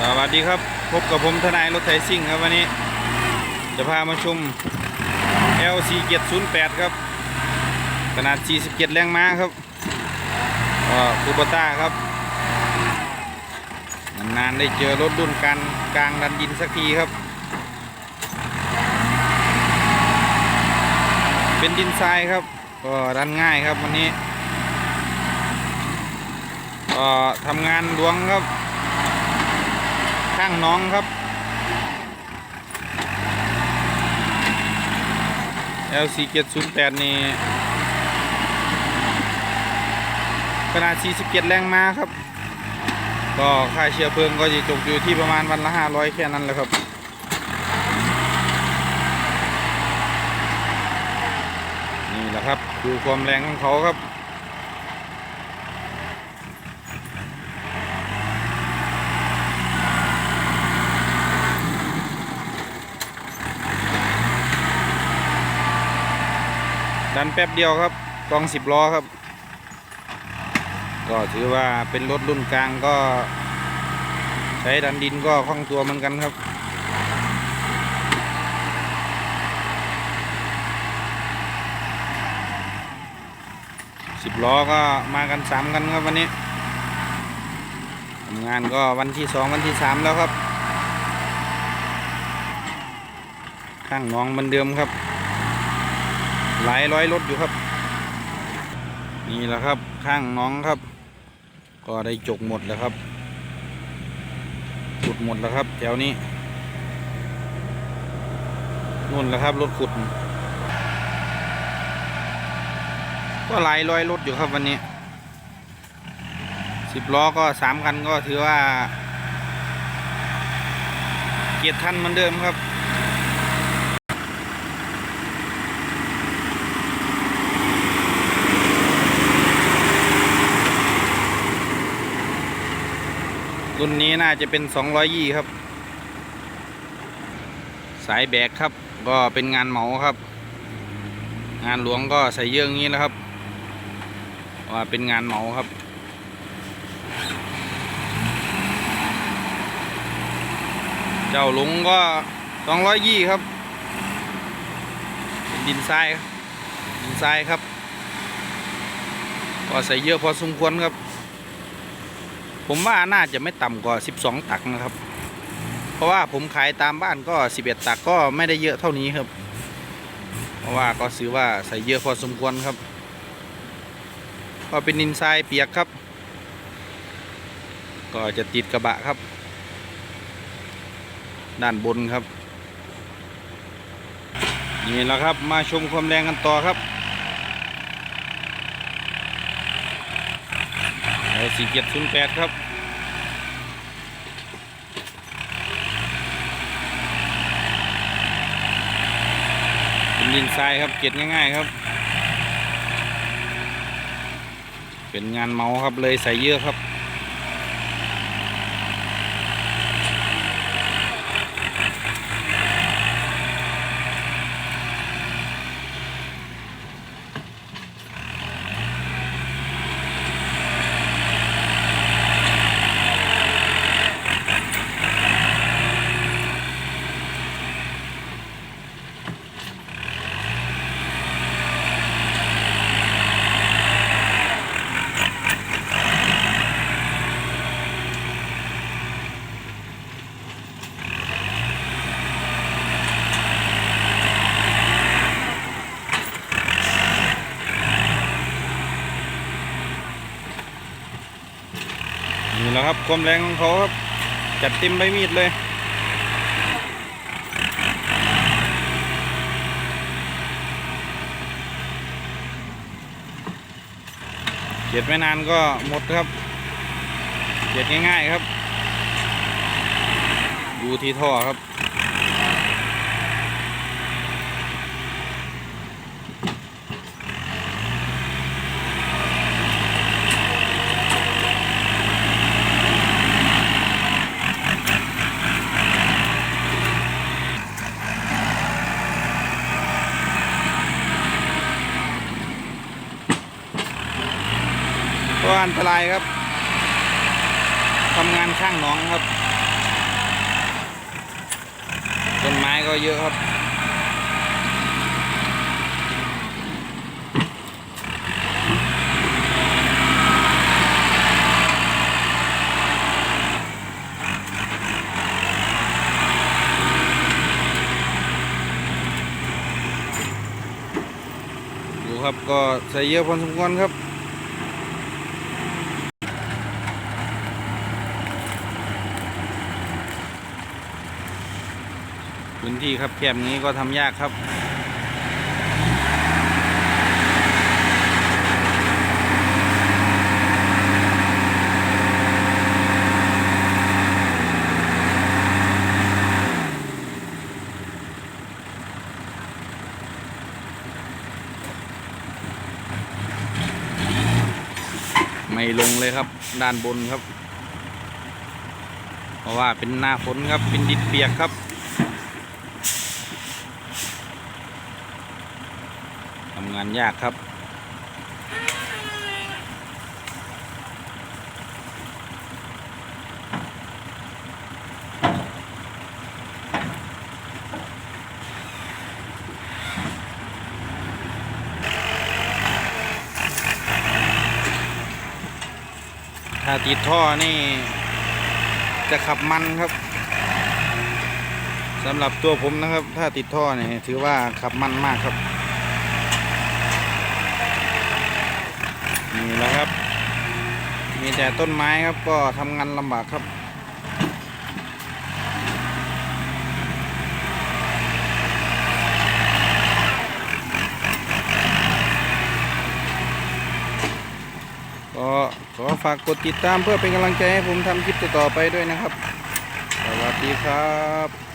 สวัสดีครับ พบกับผมทนายรถไถซิ่งครับวันนี้ จะพามาชม LC 708ครับ ขนาด 47 แรงม้าครับก็คูปต้าครับนานๆได้เจอรถรุ่นกันกลางดันดินสักทีครับ เป็นดินทรายครับก็ดันง่ายครับวันนี้ก็ทำงานหลวงครับ ข้างน้องครับ LC 708 นี่ขนาด 47 แรงม้าครับ ก็ค่าเชื้อเพลิงก็จะตกอยู่ที่ประมาณวันละ 500 แค่นั้นแหละครับนี่แหละครับ ดูความแรงของเขาครับ ดันแป๊บเดียวครับกองสิบล้อครับ ก็ถือว่าเป็นรถรุ่นกลางก็ ใช้ดันดินก็คล่องตัวเหมือนกันครับสิบล้อก็มากันสามกันครับวันนี้ทำงานก็วันที่สองวันที่สามแล้วครับ ข้างน้องเหมือนเดิมครับ หลายร้อยรถอยู่ครับ นี่แหละครับข้างน้องครับ ก็ได้จกหมดแล้วครับขุดหมดแล้วครับ แถวนี้นู่นแหละครับรถขุด ก็หลายร้อยรถอยู่ครับวันนี้สิบล้อก็สามคันก็ถือว่าเกียรติทันเหมือนเดิมครับ รุ่นนี้น่าจะเป็น200ยี่ครับ สายแบกครับ ก็เป็นงานเหมาครับ งานหลวงก็ใส่เยอะองนี้นะครับ ว่าเป็นงานเหมาครับเจ้าหลงก็200ยี่ครับ เป็นดินทรายดินทรายครับ ก็ใส่เยอะพอสมควรครับ ผมว่าน่าจะไม่ต่ำกว่า 12 ตักนะครับ เพราะว่าผมขายตามบ้านก็ 11 ตักก็ไม่ได้เยอะเท่านี้ครับ เพราะว่าก็ซื้อว่าใส่เยอะพอสมควรครับก็เป็นดินทรายเปียกครับ ก็จะติดกระบะครับ ด้านบนครับ นี่แหละครับมาชมความแรงกันต่อครับ สี่เจ็ดศูนย์แปดครับเป็นดินทรายครับเก็บง่ายๆครับ เป็นงานเมาครับเลยใส่เยอะครับ นี่แหละครับความแรงของเขาครับ จัดเต็มใบมีดเลยเก็บไม่นานก็หมดครับเก็บง่ายๆครับ ดูที่ท่อครับ ก็อันตรายครับทำงานข้างหนองครับ ต้นไม้ก็เยอะครับ ดูครับก็ใส่เยอะพอสมควรครับ พื้นที่ครับแคบงนี้ก็ทำยากครับไม่ลงเลยครับ ด้านบนครับ เพราะว่าเป็นหน้าฝนครับ เป็นดินเปียกครับำงานยากครับ ถ้าติดท่อนี่ จะขับมันครับสำหรับตัวผมนะครับ ถ้าติดท่อเนี่ยถือว่าขับมันมากครับ นี่แหละครับ มีแต่ต้นไม้ครับก็ทำงานลำบากครับ ก็ขอฝากกดติดตามเพื่อเป็นกำลังใจให้ผมทำคลิปต่อไปด้วยนะครับ สวัสดีครับ